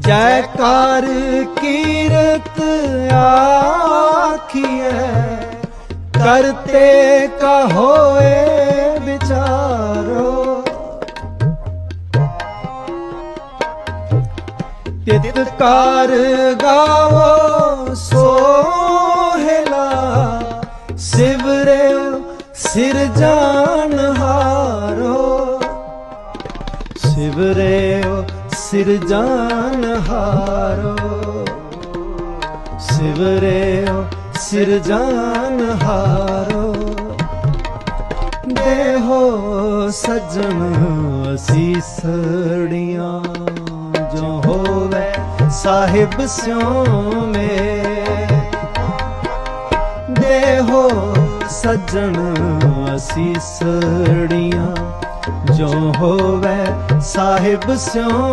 ਜੈਕਾਰ ਕੀਰਤ ਆਖੀਐ ਕਰਤੇ ਕਾ ਹੋਏ ਵਿਚਾਰੋ। ਤਿਤਕਾਰ ਗਾਵੋ ਸੋਹਿਲਾ ਸਿਵਰੇ ਸਿਰ ਜਾਨ ਹਾਰੋ। ਸਿਵਰੇ ਸਿਰ ਜਾਨ ਹਾਰੋ। ਸਿਵਰੇ ਸਿਰ ਜਾਨ ਹਾਰੋ। ਦੇਹੋ ਸਜਣ ਅਸੀਸੜੀਆਂ ਜੋ ਹੋਵੇ ਸਾਹਿਬ ਸਿਓ ਮੇ ਦੇਹੋ ਸਜਣ ਅਸੀਸੜੀਆਂ ਜੋ ਹੋਵੇ ਸਾਹਿਬ ਸਿਓ